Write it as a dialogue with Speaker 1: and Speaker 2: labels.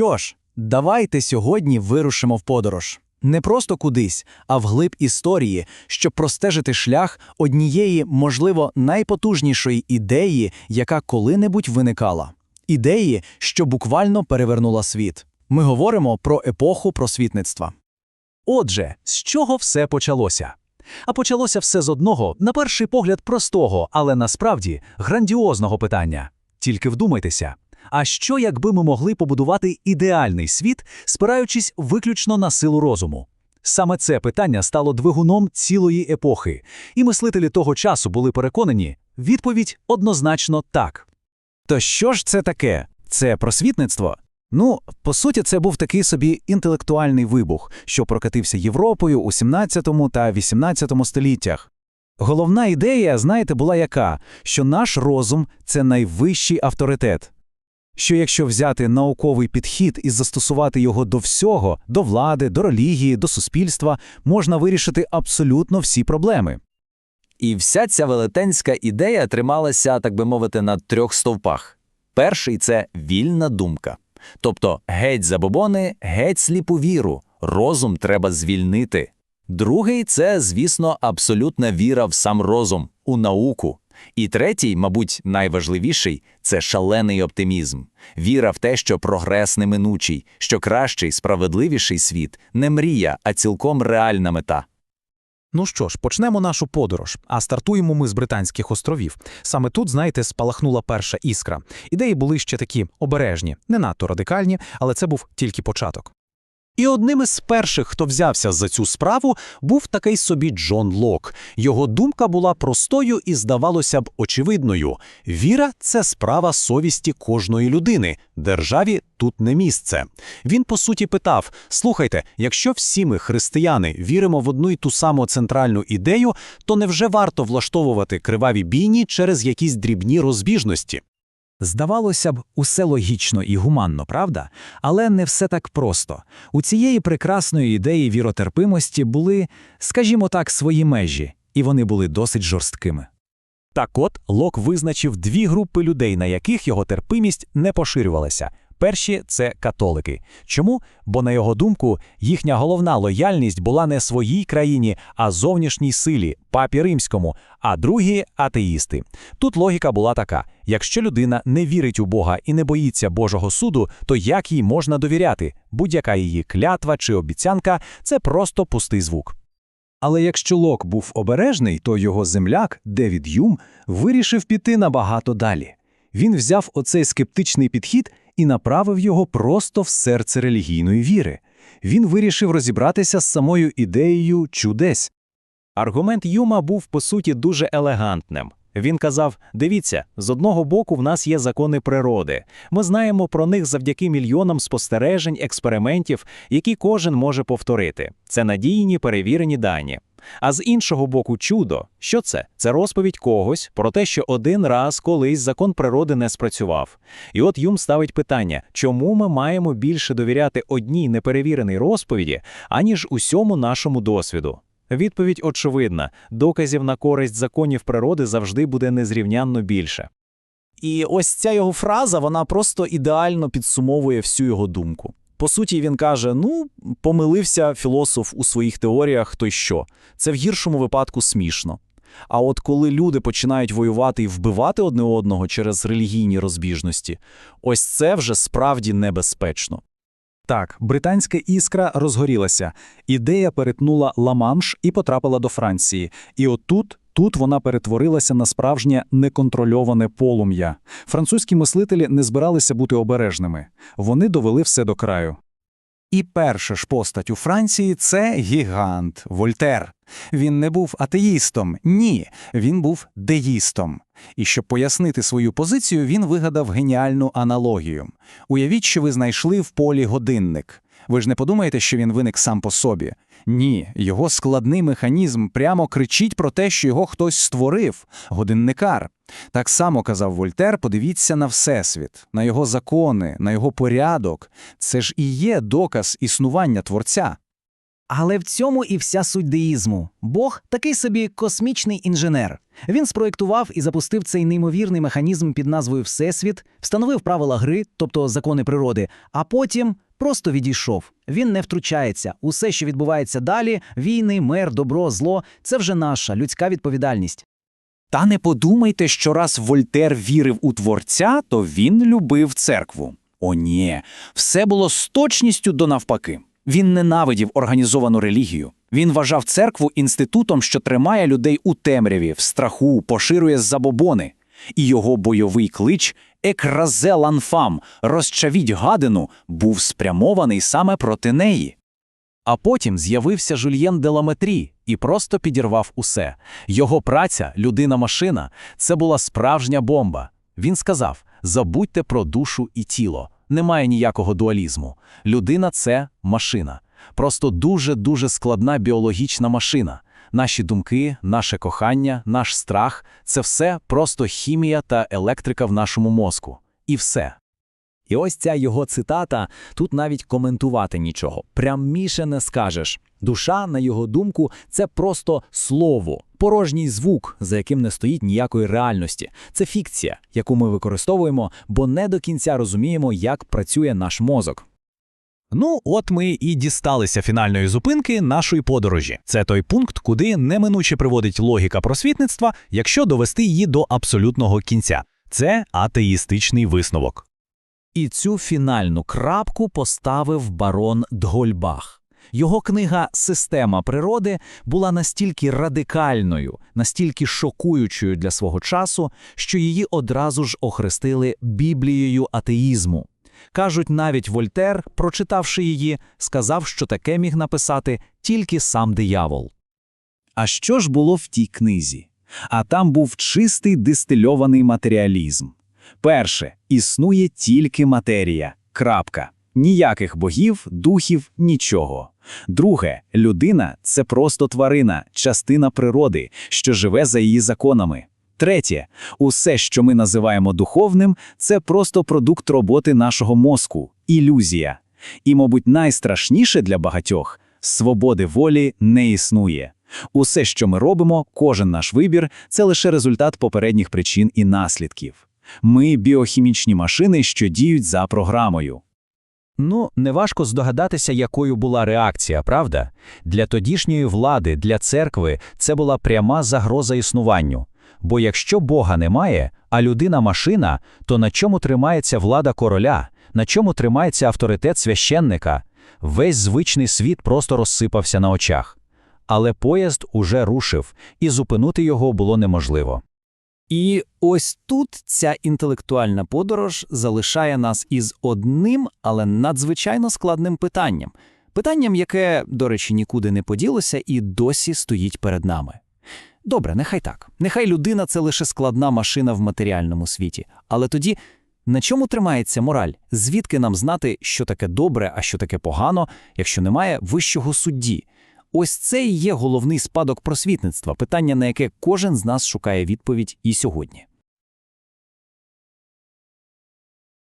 Speaker 1: Що ж, давайте сьогодні вирушимо в подорож. Не просто кудись, а вглиб історії, щоб простежити шлях однієї, можливо, найпотужнішої ідеї, яка коли-небудь виникала. Ідеї, що буквально перевернула світ. Ми говоримо про епоху просвітництва.
Speaker 2: Отже, з чого все почалося? А почалося все з одного, на перший погляд, простого, але насправді грандіозного питання. Тільки вдумайтеся. А що, якби ми могли побудувати ідеальний світ, спираючись виключно на силу розуму? Саме це питання стало двигуном цілої епохи, і мислителі того часу були переконані, відповідь однозначно так.
Speaker 1: То що ж це таке? Це просвітництво? Ну, по суті, це був такий собі інтелектуальний вибух, що прокатився Європою у 17 та 18 століттях. Головна ідея, знаєте, була яка, що наш розум це найвищий авторитет. Що якщо взяти науковий підхід і застосувати його до всього, до влади, до релігії, до суспільства, можна вирішити абсолютно всі проблеми.
Speaker 3: І вся ця велетенська ідея трималася, так би мовити, на трьох стовпах. Перший це вільна думка. Тобто геть забобони, геть сліпу віру, розум треба звільнити. Другий це, звісно, абсолютна віра в сам розум, у науку. І третій, мабуть, найважливіший це шалений оптимізм, віра в те, що прогрес неминучий, що кращий, справедливіший світ не мрія, а цілком реальна мета.
Speaker 2: Ну що ж, почнемо нашу подорож, а стартуємо ми з Британських островів. Саме тут, знаєте, спалахнула перша іскра. Ідеї були ще такі обережні, не надто радикальні, але це був тільки початок. І одним із перших, хто взявся за цю справу, був такий собі Джон Лок. Його думка була простою і, здавалося б, очевидною. Віра це справа совісті кожної людини. Державі тут не місце. Він, по суті, питав: слухайте, якщо всі ми, християни, віримо в одну й ту саму центральну ідею, то невже варто влаштовувати криваві бійні через якісь дрібні розбіжності?
Speaker 1: Здавалося б, усе логічно і гуманно, правда? Але не все так просто. У цієї прекрасної ідеї віротерпимості були, скажімо так, свої межі, і вони були досить жорсткими.
Speaker 2: Так от Лок визначив дві групи людей, на яких його терпимість не поширювалася. Перші це католики. Чому? Бо, на його думку, їхня головна лояльність була не своїй країні, а зовнішній силі, папі римському, а другі атеїсти. Тут логіка була така: якщо людина не вірить у Бога і не боїться Божого суду, то як їй можна довіряти? Будь-яка її клятва чи обіцянка це просто пустий звук. Але якщо Лок був обережний, то його земляк Девід Юм вирішив піти набагато далі. Він взяв оцей скептичний підхід і направив його просто в серце релігійної віри. Він вирішив розібратися з самою ідеєю чудес.
Speaker 4: Аргумент Юма був по суті дуже елегантним. Він казав: дивіться, з одного боку, в нас є закони природи. Ми знаємо про них завдяки мільйонам спостережень, експериментів, які кожен може повторити. Це надійні перевірені дані. А з іншого боку, чудо, що це? Це розповідь когось про те, що один раз колись закон природи не спрацював. І от Юм ставить питання, чому ми маємо більше довіряти одній неперевіреній розповіді, аніж усьому нашому досвіду. Відповідь очевидна: доказів на користь законів природи завжди буде незрівнянно більше.
Speaker 1: І ось ця його фраза, вона просто ідеально підсумовує всю його думку. По суті, він каже: ну, помилився філософ у своїх теоріях, то й що? Це в гіршому випадку смішно. А от коли люди починають воювати і вбивати одне одного через релігійні розбіжності, ось це вже справді небезпечно. Так, британська іскра розгорілася. Ідея перетнула Ла-Манш і потрапила до Франції. І отут, тут вона перетворилася на справжнє неконтрольоване полум'я. Французькі мислителі не збиралися бути обережними. Вони довели все до краю. І перша ж постать у Франції це гігант Вольтер. Він не був атеїстом, ні, він був деїстом. І щоб пояснити свою позицію, він вигадав геніальну аналогію. Уявіть, що ви знайшли в полі годинник. Ви ж не подумаєте, що він виник сам по собі. Ні, його складний механізм прямо кричить про те, що його хтось створив годинникар. Так само казав Вольтер: подивіться на Всесвіт, на його закони, на його порядок. Це ж і є доказ існування творця.
Speaker 5: Але в цьому і вся суть деїзму. Бог такий собі космічний інженер. Він спроєктував і запустив цей неймовірний механізм під назвою Всесвіт, встановив правила гри, тобто закони природи, а потім просто відійшов. Він не втручається. Усе, що відбувається далі війни, мир, добро, зло це вже наша людська відповідальність.
Speaker 1: Та не подумайте, що раз Вольтер вірив у творця, то він любив церкву. О, ні, все було з точністю до навпаки. Він ненавидів організовану релігію. Він вважав церкву інститутом, що тримає людей у темряві, в страху, поширює забобони. І його бойовий клич «Екразе ланфам» розчавіть гадину був спрямований саме проти неї.
Speaker 2: А потім з'явився Жульєн Деламетрі і просто підірвав усе. Його праця, людина-машина, це була справжня бомба. Він сказав: забудьте про душу і тіло. Немає ніякого дуалізму. Людина це машина. Просто дуже-дуже складна біологічна машина. Наші думки, наше кохання, наш страх це все просто хімія та електрика в нашому мозку. І все.
Speaker 1: І ось ця його цитата, тут навіть коментувати нічого. Пряміше не скажеш. Душа, на його думку, це просто слово, порожній звук, за яким не стоїть ніякої реальності. Це фікція, яку ми використовуємо, бо не до кінця розуміємо, як працює наш мозок.
Speaker 2: Ну, от ми і дісталися фінальної зупинки нашої подорожі. Це той пункт, куди неминуче приводить логіка просвітництва, якщо довести її до абсолютного кінця. Це атеїстичний висновок.
Speaker 1: І цю фінальну крапку поставив барон Дгольбах. Його книга Система природи була настільки радикальною, настільки шокуючою для свого часу, що її одразу ж охрестили Біблією атеїзму. Кажуть, навіть Вольтер, прочитавши її, сказав, що таке міг написати тільки сам диявол. А що ж було в тій книзі? А там був чистий дистильований матеріалізм. Перше, існує тільки матерія. Крапка. Ніяких богів, духів, нічого. Друге, людина це просто тварина, частина природи, що живе за її законами. Третє, усе, що ми називаємо духовним, це просто продукт роботи нашого мозку, ілюзія. І, мабуть, найстрашніше для багатьох свободи волі не існує. Усе, що ми робимо, кожен наш вибір це лише результат попередніх причин і наслідків. Ми біохімічні машини, що діють за програмою.
Speaker 2: Ну, неважко здогадатися, якою була реакція, правда? Для тодішньої влади, для церкви це була пряма загроза існуванню. Бо якщо Бога немає, а людина машина, то на чому тримається влада короля, на чому тримається авторитет священника? Весь звичний світ просто розсипався на очах. Але поїзд уже рушив, і зупинити його було неможливо.
Speaker 1: І ось тут ця інтелектуальна подорож залишає нас із одним, але надзвичайно складним питанням. Питанням, яке, до речі, нікуди не поділося і досі стоїть перед нами. Добре, нехай так. Нехай людина це лише складна машина в матеріальному світі. Але тоді на чому тримається мораль? Звідки нам знати, що таке добре, а що таке погано, якщо немає вищого судді? Ось це і є головний спадок просвітництва, питання, на яке кожен з нас шукає відповідь і сьогодні.